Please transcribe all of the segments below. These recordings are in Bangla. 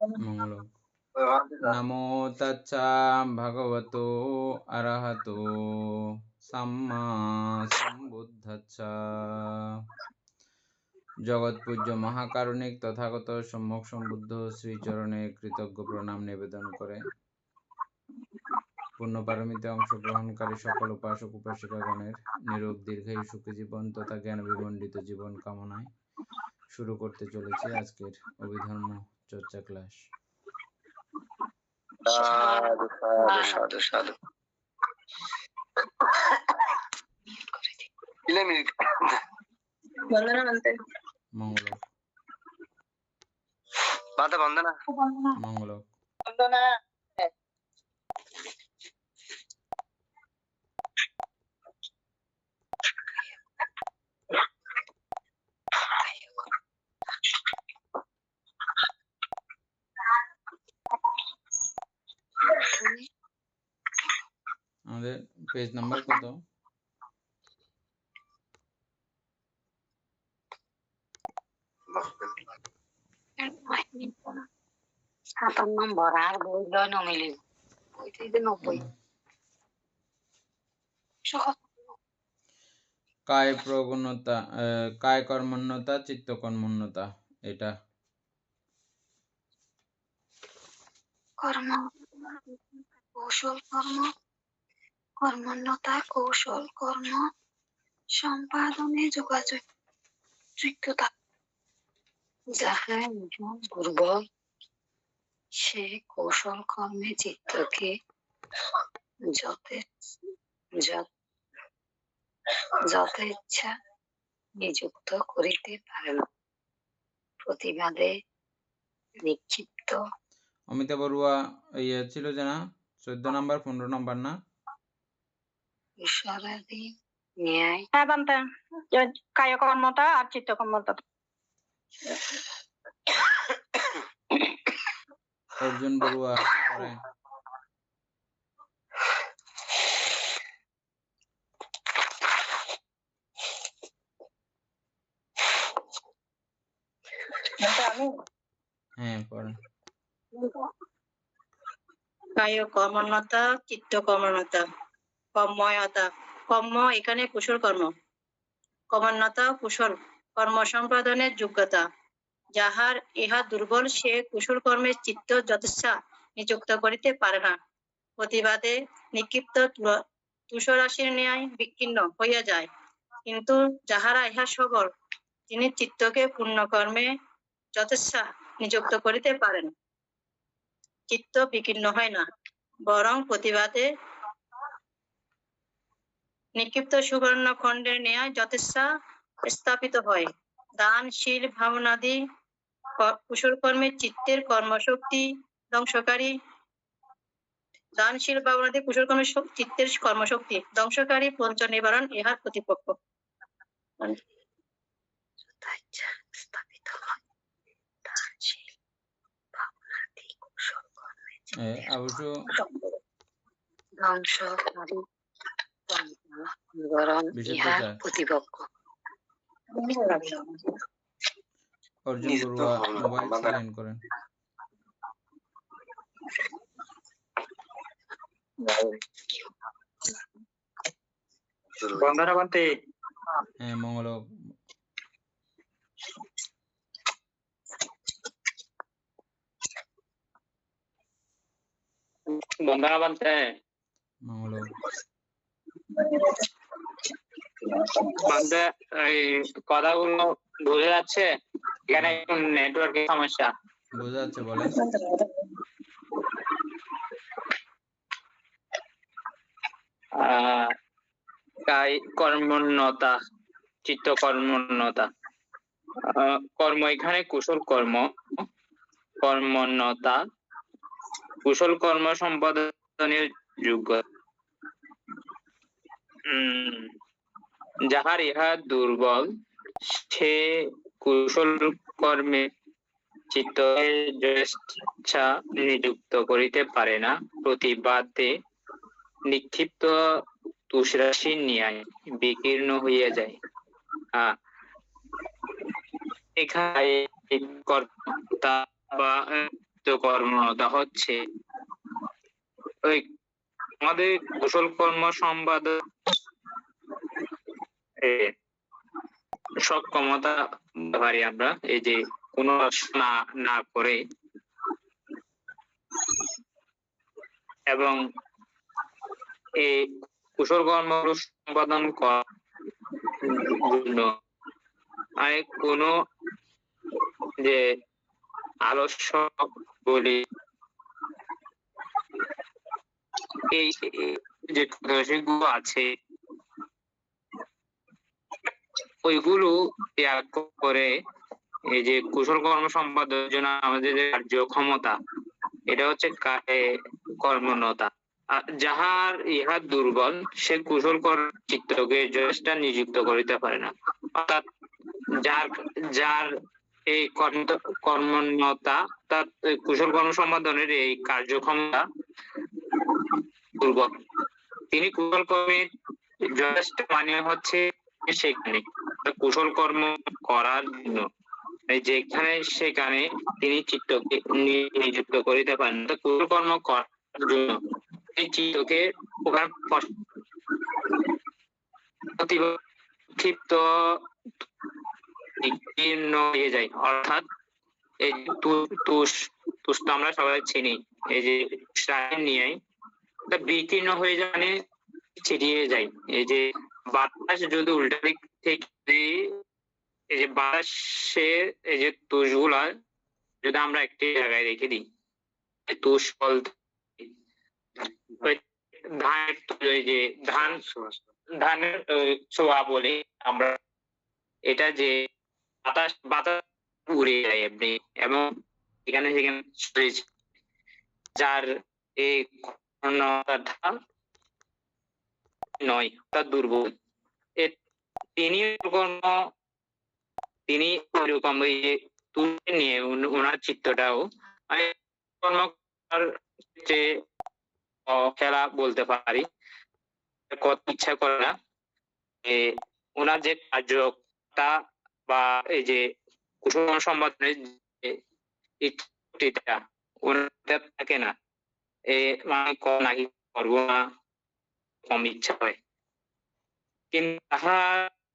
মঙ্গল নমো তচ্ছা ভগবতো অরহতো সাম্মা সম্বুদ্ধচ্ছা জগৎপূজ্য মহাকারুণিক তথাগত সম্যক সম্বুদ্ধ শ্রীচরণে কৃতজ্ঞ প্রণাম নিবেদন করে পূর্ণপারমিতে অংশগ্রহণকারী সকল উপাসক উপাসিকাগণের নিরোগ দীর্ঘায়ু সুখী জীবন তথা জ্ঞান বিমণ্ডিত জীবন কামনায় শুরু করতে চলেছি আজকের অভিধর্ম চর্চা ক্লাস সাধু সাধু হ্যাঁ। মঙ্গল। বাধা বন্দনা। মঙ্গল। বন্দনা। আমাদের পেজ নাম্বার কত সাতার নম্বর আর বই লয় নমিলি বই থেকে নব্বই কায় প্রগণতা কায় কর্মণ্যতা চিত্ত কর্মণ্যতা এটা। কর্ম কৌশল কর্ম। কর্মণ্যতা কৌশল, কর্ম সম্পাদনে যোগাযোগ যোগ্যতা। যাহা একজন দুর্বল, সে কৌশল, কর্মে চিত্তকে যত ইচ্ছা নিযুক্ত করিতে পারে না। প্রতিবাদে নিক্ষিপ্ত। অমিতা বড়ুয়া ইয়ে ছিল যে না? চোদ্দ নাম্বার, পনেরো নাম্বার না? ন্যায় হ্যাঁ বান্তে। আর চিত্তকর্মতা অর্জুন বড়ুয়া হ্যাঁ পড়েন কায় কর্মণ্যতা চিত্ত কর্মণ্যতা কর্ময়তা কর্ম এখানে কুশল কর্ম। কর্মণ্যতা কুশল। কর্ম সম্পাদনের যোগ্যতা। যাহার, ইহা দুর্বল, সে কুশল কর্মে চিত্ত যথেচ্ছা, নিযুক্ত করিতে পারে না। প্রতিবাদে নিক্ষিপ্ত তুষরাশির ন্যায় বিচ্ছিন্ন হইয়া যায়। কিন্তু যাহারা ইহা সবল, তিনি চিত্তকে পূর্ণ কর্মে যথেচ্ছা নিযুক্ত করিতে পারেন। চিত্ত বিকীর্ণ হয় না। বরং প্রতিবাদে নিক্ষিপ্ত সুবর্ণ খণ্ডের ন্যায় যথেচ্ছা স্থাপিত হয়। দানশীল ভাবনাদি কুশল কর্মে চিত্তের কর্মশক্তি ধ্বংসকারী। দানশীল ভাবনাদি কুশল কর্মে শ- চিত্তের কর্মশক্তি ধ্বংসকারী পঞ্চ নিবারণ ইহার প্রতিপক্ষ। স্থাপিত হয় দানশীল ভাবনাদি কুশল কর্মে এ, অবশ্য ধ্বংসকারী ইহার প্রচার। প্রতিপক্ষ অর্জুন বড়ুয়া মোবাইল সাইলেন্ট করেন বন্দনা হ্যাঁ মঙ্গল বন্দনা বান্তে মঙ্গল এই কথাগুলো বুঝে যাচ্ছে? এখানে একটু নেটওয়ার্কের সমস্যা। বোঝা যাচ্ছে কায় কর্মণ্যতা চিত্ত কর্মণ্যতা কর্ম এখানে কুশল কর্ম কর্মণ্যতা কুশল কর্ম সম্পাদনের যোগ্য। উম যাহার ইহা দুর্বল সে কুশল কর্মে চিত্ত জ্যেষ্ঠা নিযুক্ত করিতে পারে না। প্রতিবাদে নিক্ষিপ্ত তুষরাশির ন্যায় বিকীর্ণ হইয়া যায়। আহ, এখানে আহ, কর্মতা হচ্ছে ওই আমাদের কুশল কর্ম সম্পাদন এ, সক্ষমতা বলতে পারি আমরা, এই যে কোনো না না করে এবং এই কুশল কর্ম সম্পাদন করার জন্য আমি কোনো যে আলস্য বলি, এই যে আছে ওইগুলো ত্যাগ করে এই যে কুশল কর্ম সম্পাদনের জন্য আমাদের যে কার্যক্ষমতা এটা হচ্ছে কা- এ, কর্মণতা যাহার ইহা দুর্বল সে কুশল চিত্তকে যথেষ্ট নিযুক্ত করিতে পারে না। অর্থাৎ যার যার এই কর্ম কর্মণ্যতা অর্থাৎ কুশল কর্ম সম্পাদনের এই কার্যক্ষমতা দুর্বল। তিনি কুশল কর্মের যথেষ্ট মানে হচ্ছে সেখানে। কুশল কর্ম করার জন্য। যেখানে সেখানে তিনি চিত্তকে নিযুক্ত করিতে পারেন। কুশল কর্ম করার জন্য এই চিত্তকে ক্ষিপ্ত হয়ে যায়। অর্থাৎ এই তুষ তুষ তো আমরা সবাই চিনি। এই যে নিয়ে বিকীর্ণ হয়ে যায় মানে ছিটিয়ে যায়। এই যে বাতাস যদি উল্টা দিক থেকে এই যে বাতাসের এই যে তুষগুলা, যদি আমরা একটি জায়গায় রেখে দিই তুষ ফল ধানের যে ধান, ধানের ছোয়া বলে আমরা, এটা যে বাতাস বাতাস উড়ে যায় এমনি, এবং এখানে সেখানে যার এই কর্ণতা নয় অর্থাৎ দুর্বল। তিনি কর্ম তিনি ওইরকম ওই তুলে নিয়ে ওনার করার যে খেলা বলতে পারি, কত ইচ্ছা করে না ওনার যে কার্যটা বা এই যে কুসুম সম্পাদনের ওনার থাকে না, এ মানে নাকি করব না, কম ইচ্ছা হয়। কিন্তু তাহা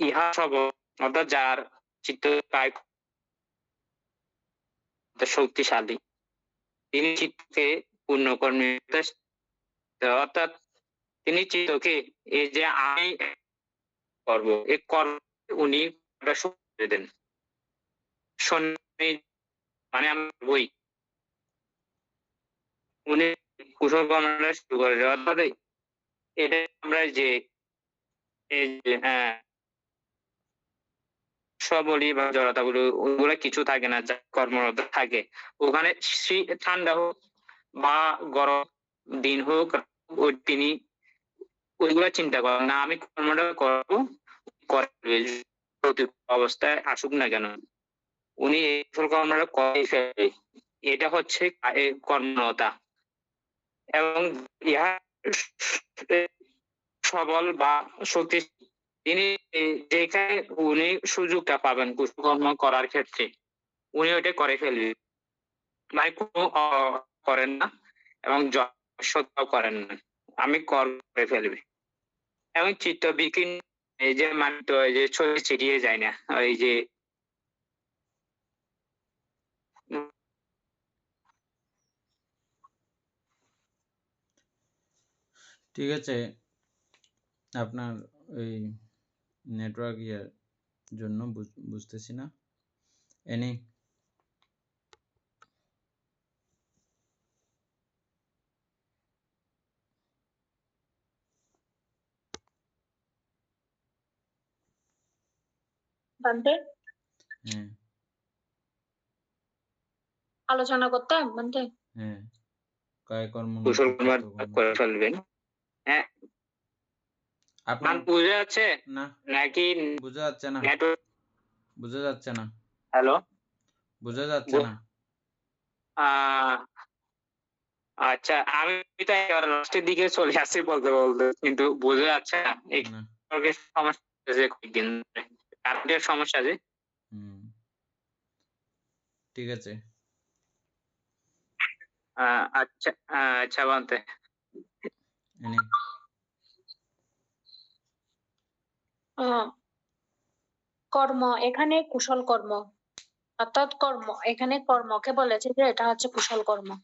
ইহা অর্থাৎ যার চিত্ত শক্তিশালী। তিনি চিত্তকে পূর্ণ কর্মে অর্থাৎ তিনি চিত্তকে এই যে আমি করব, এই কর্ম উনি দেন। মানে আমি বই। উনি কুশল কর্মটা শুরু করে। অর্থাৎ এটা আমরা যে হ্যাঁ সবলি বা জড়তা গুলো ওগুলো কিছু থাকে না, যা কর্মরত থাকে। ওখানে ঠান্ডা হোক বা গরম দিন হোক তিনি ওইগুলা চিন্তা করেন না, আমি কর্মটা করব করবে অবস্থায় আসুক না কেন। উনি এই কর্মটা করে ফেলে এটা হচ্ছে কর্মতা এবং ইহা সবল বা শক্তি তিনি যেখানে উনি সুযোগটা পাবেন কুশলকর্ম করার ক্ষেত্রে, উনি ওইটা করে ফেলবেন মানে কোনো করেন না এবং যশোদাও করেন না। আমি কর ফেলবে। এবং চিত্ত বিকীর্ণ, এই যে মানে তো যে ছড়িয়ে ছিটিয়ে যায় না, ওই যে ঠিক আছে। আপনার ওই নেটওয়ার্ক ইয়ার জন্য বুঝ- বুঝতেছি না। এনি হ্যাঁ। আলোচনা করতাম হ্যাঁ। কায় কর্ম কুশল কর্ম করে ফেলবেন। হ্যাঁ। আপনার বুঝে যাচ্ছে? না। নাকি বোঝা যাচ্ছে না। বোঝা যাচ্ছে না। হ্যালো? বোঝা যাচ্ছে না। আচ্ছা আমি তো লাস্টের দিকে চলে আসছি বলতে বলতে কিন্তু বোঝা যাচ্ছে না। সমস্যা আছে কয়েকদিন কারেন্টের সমস্যা আছে ঠিক আছে। আচ্ছা আচ্ছা বানতে এনে আহ, কর্ম, এখানে কুশল কর্ম, অর্থাৎ কর্ম, এখানে কর্মকে বলেছে যে এটা হচ্ছে কুশল কর্ম।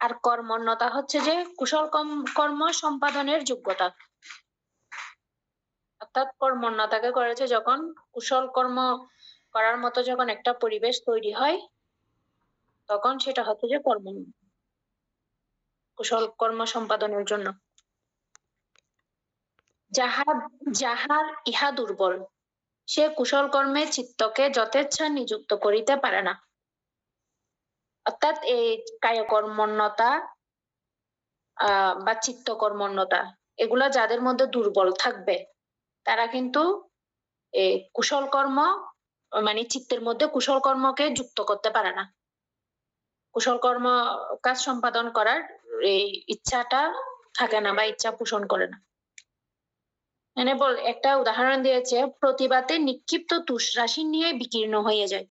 আর কর্মণ্যতা হচ্ছে যে কুশল কর্ম- কর্ম সম্পাদনের যোগ্যতা। অর্থাৎ কর্মণ্যতাকে করেছে যখন কুশল কর্ম করার মতো যখন একটা পরিবেশ তৈরি হয়, তখন সেটা হচ্ছে যে কর্ম। কুশল কর্ম সম্পাদনের জন্য। যাহা যাহার ইহা দুর্বল, সে কুশল কর্মে চিত্তকে যথেচ্ছা নিযুক্ত করিতে পারে না। অর্থাৎ এই কায়কর্মণ্যতা আহ বা চিত্ত কর্মণ্যতা এগুলা যাদের মধ্যে দুর্বল থাকবে, তারা কিন্তু কুশল কর্ম মানে চিত্তের মধ্যে কুশল কর্মকে যুক্ত করতে পারে না। কুশল কর্ম কাজ সম্পাদন করার এই ইচ্ছাটা থাকে না বা ইচ্ছা পোষণ করে না। মানে বল একটা উদাহরণ দিয়েছে প্রতিবাদে নিক্ষিপ্ত তুষ রাশি নিয়ে বিকীর্ণ হয়ে যায়।